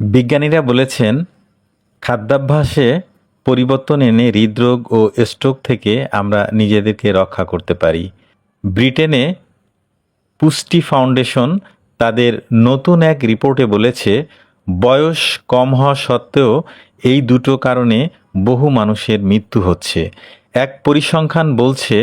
বিজ্ঞানীরা বলেছেন, খাদ্যাভ্যাসে পরিবর্তন এনে হৃদরোগ ও স্ট্রোক থেকে আমরা নিজেদেরকে রক্ষা করতে পারি। ব্রিটেনে পুষ্টি ফাউন্ডেশন তাদের নতুন এক রিপোর্টে বলেছে, বয়স কম হওয়া সত্ত্বেও এই দুটো কারণে বহু মানুষের মৃত্যু হচ্ছে। এক পরিসংখ্যান বলছে,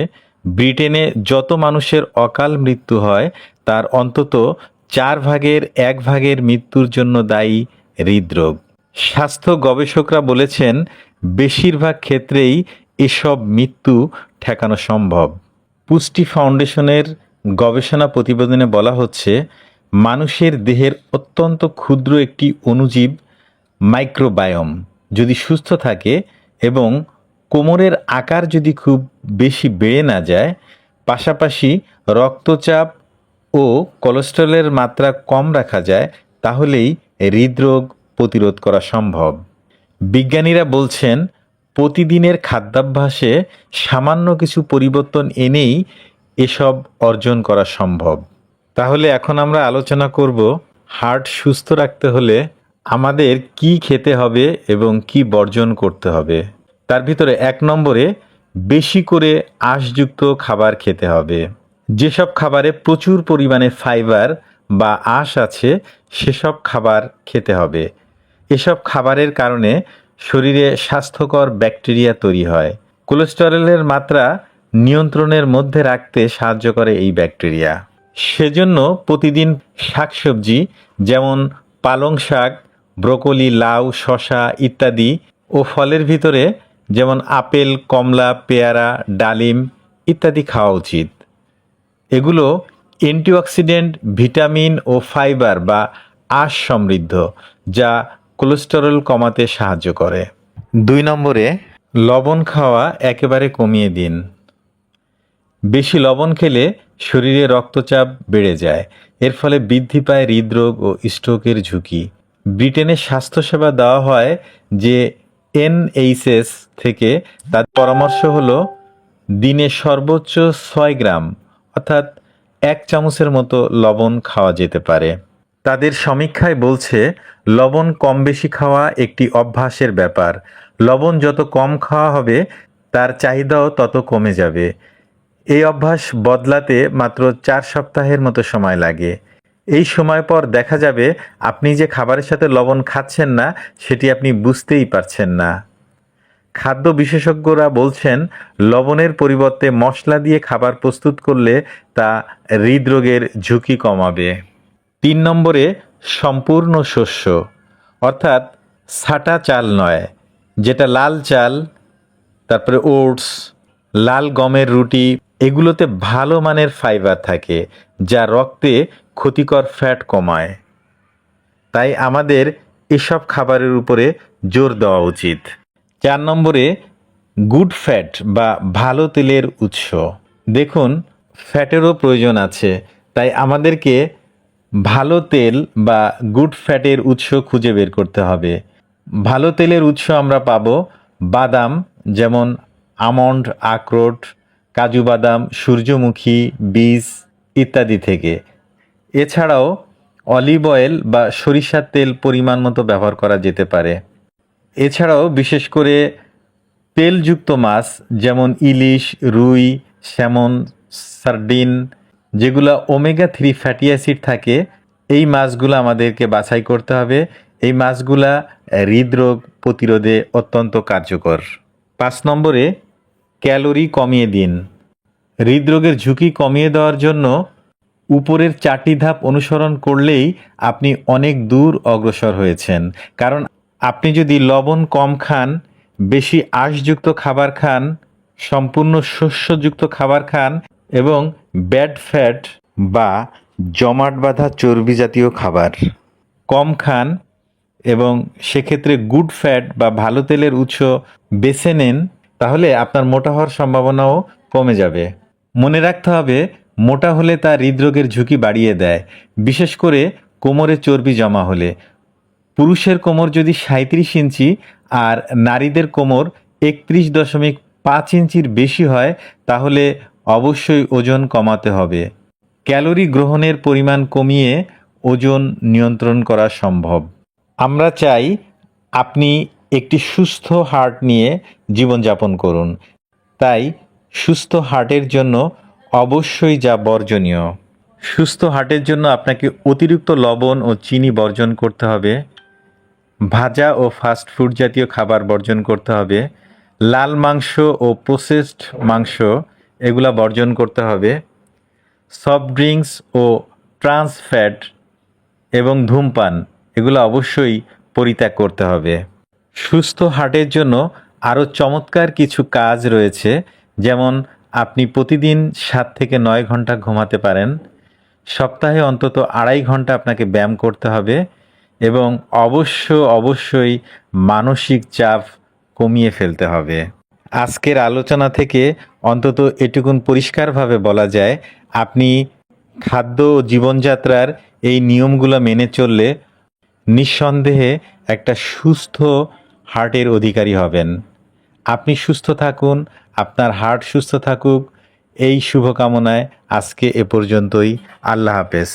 ব্রিটেনে যত মানুষের অকাল মৃত্যু হয়, তার অন্তত চার ভাগের এক ভাগের মৃত্যুর জন্য দায়ী হৃদরোগ। স্বাস্থ্য গবেষকরা বলেছেন, বেশিরভাগ ক্ষেত্রেই এসব মৃত্যু ঠেকানো সম্ভব। পুষ্টি ফাউন্ডেশনের গবেষণা প্রতিবেদনে বলা হচ্ছে, মানুষের দেহের অত্যন্ত ক্ষুদ্র একটি অণুজীব মাইক্রোবায়োম যদি সুস্থ থাকে এবং কোমরের আকার যদি খুব বেশি বেড়ে না যায়, পাশাপাশি রক্তচাপ ও কোলেস্টেরলের মাত্রা কম রাখা যায়, তাহলেই হৃদরোগ প্রতিরোধ করা সম্ভব। বিজ্ঞানীরা বলছেন, প্রতিদিনের খাদ্যাভ্যাসে সামান্য কিছু পরিবর্তন এনেই এসব অর্জন করা সম্ভব। তাহলে এখন আমরা আলোচনা করব, হার্ট সুস্থ রাখতে হলে আমাদের কি খেতে হবে এবং কি বর্জন করতে হবে। তার ভিতরে এক নম্বরে, বেশি করে আঁশযুক্ত খাবার খেতে হবে। যেসব খাবারে প্রচুর পরিমাণে ফাইবার বা আঁশ আছে, সেসব খাবার খেতে হবে। এসব খাবারের কারণে শরীরে স্বাস্থ্যকর ব্যাকটেরিয়া তৈরি হয়। কোলেস্টেরলের মাত্রা নিয়ন্ত্রণের মধ্যে রাখতে সাহায্য করে এই ব্যাকটেরিয়া। সেজন্য প্রতিদিন শাকসবজি, যেমন পালং শাক, ব্রোকলি, লাউ, শসা ইত্যাদি ও ফলের ভিতরে যেমন আপেল, কমলা, পেয়ারা, ডালিম ইত্যাদি খাওয়া উচিত। এগুলো অ্যান্টিঅক্সিডেন্ট ভিটামিন ও ফাইবার বা আঁশ সমৃদ্ধ যা কোলেস্টেরল কমাতে সাহায্য করে। দুই নম্বরে লবণ খাওয়া একেবারে কমিয়ে দিন। বেশি লবণ খেলে শরীরে রক্তচাপ বেড়ে যায়। এর ফলে বৃদ্ধি পায় হৃদরোগ ও স্ট্রোকের ঝুঁকি। ব্রিটেনে স্বাস্থ্যসেবা দেওয়া হয় যে এনএইচএস থেকে তার পরামর্শ হলো দিনে সর্বোচ্চ ছয় গ্রাম অর্থাৎ এক চামচের মতো লবণ খাওয়া যেতে পারে। তাদের সমীক্ষায় বলছে, লবণ কম বেশি খাওয়া একটি অভ্যাসের ব্যাপার। লবণ যত কম খাওয়া হবে, তার চাহিদাও তত কমে যাবে। এই অভ্যাস বদলাতে মাত্র চার সপ্তাহের মতো সময় লাগে। এই সময় পর দেখা যাবে, আপনি যে খাবারের সাথে লবণ খাচ্ছেন না, সেটি আপনি বুঝতেই পারছেন না। খাদ্য বিশেষজ্ঞরা বলছেন, লবণের পরিবর্তে মশলা দিয়ে খাবার প্রস্তুত করলে তা হৃদরোগের ঝুঁকি কমাবে। তিন নম্বরে, সম্পূর্ণ শস্য, অর্থাৎ সাটা চাল নয়, যেটা লাল চাল, তারপরে ওটস, লাল গমের রুটি, এগুলোতে ভালো মানের ফাইবার থাকে, যা রক্তে ক্ষতিকর ফ্যাট কমায়। তাই আমাদের এসব খাবারের উপরে জোর দেওয়া উচিত। চার নম্বরে গুড ফ্যাট বা ভালো তেলের উৎস। দেখুন, ফ্যাটেরও প্রয়োজন আছে, তাই আমাদেরকে ভালো তেল বা গুড ফ্যাটের উৎস খুঁজে বের করতে হবে। ভালো তেলের উৎস আমরা পাবো বাদাম, যেমন আমন্ড, আখরোট, কাজু বাদাম, সূর্যমুখী, বীজ ইত্যাদি থেকে। এছাড়াও অলিভ অয়েল বা সরিষার তেল পরিমাণ মতো ব্যবহার করা যেতে পারে। এছাড়াও বিশেষ করে তেলযুক্ত মাছ যেমন ইলিশ, রুই, স্যামন, সার্ডিন, যেগুলো ওমেগা থ্রি ফ্যাটি অ্যাসিড থাকে, এই মাছগুলো আমাদেরকে বাছাই করতে হবে। এই মাছগুলা হৃদরোগ প্রতিরোধে অত্যন্ত কার্যকর। পাঁচ নম্বরে, ক্যালোরি কমিয়ে দিন। হৃদরোগের ঝুঁকি কমিয়ে দেওয়ার জন্য উপরের চারটি ধাপ অনুসরণ করলেই আপনি অনেক দূর অগ্রসর হয়েছেন। কারণ আপনি যদি লবণ কম খান, বেশি আঁশযুক্ত খাবার খান, সম্পূর্ণ শস্যযুক্ত খাবার খান এবং ব্যাড ফ্যাট বা জমাট বাঁধা চর্বি জাতীয় খাবার কম খান এবং সেক্ষেত্রে গুড ফ্যাট বা ভালো তেলের উৎস বেছে নেন, তাহলে আপনার মোটা হওয়ার সম্ভাবনাও কমে যাবে। মনে রাখতে হবে, মোটা হলে তা হৃদরোগের ঝুঁকি বাড়িয়ে দেয়, বিশেষ করে কোমরে চর্বি জমা হলে। পুরুষের কোমর যদি সাঁত্রিশ ইঞ্চি আর নারীদের কোমর একত্রিশ দশমিক পাঁচ ইঞ্চির বেশি হয়, তাহলে অবশ্যই ওজন কমাতে হবে। ক্যালোরি গ্রহণের পরিমাণ কমিয়ে ওজন নিয়ন্ত্রণ করা সম্ভব। আমরা চাই আপনি একটি সুস্থ হার্ট নিয়ে জীবনযাপন করুন। তাই সুস্থ হার্টের জন্য অবশ্যই যা বর্জনীয়। সুস্থ হার্টের জন্য আপনাকে অতিরিক্ত লবণ ও চিনি বর্জন করতে হবে। ভাজা ও ফাস্ট ফুড জাতীয় খাবার বর্জন করতে হবে। লাল মাংস ও প্রসেসড মাংস, এগুলা বর্জন করতে হবে। সফট ড্রিঙ্কস ও ট্রান্স ফ্যাট এবং ধূমপান, এগুলো অবশ্যই পরিত্যাগ করতে হবে। সুস্থ হার্টের জন্য আরও চমৎকার কিছু কাজ রয়েছে, যেমন আপনি প্রতিদিন সাত থেকে নয় ঘণ্টা ঘুমাতে পারেন। সপ্তাহে অন্তত আড়াই ঘণ্টা আপনাকে ব্যায়াম করতে হবে। এবং অবশ্য অবশ্যই মানসিক চাপ কমিয়ে ফেলতে হবে। আজকের আলোচনা থেকে অন্তত এটুকুন পরিষ্কারভাবে বলা যায়, আপনি খাদ্য ও জীবনযাত্রার এই নিয়মগুলো মেনে চললে নিঃসন্দেহে একটা সুস্থ হার্টের অধিকারী হবেন। আপনি সুস্থ থাকুন, আপনার হার্ট সুস্থ থাকুক। এই শুভকামনায় আজকে এ পর্যন্তই। আল্লাহ হাফেজ।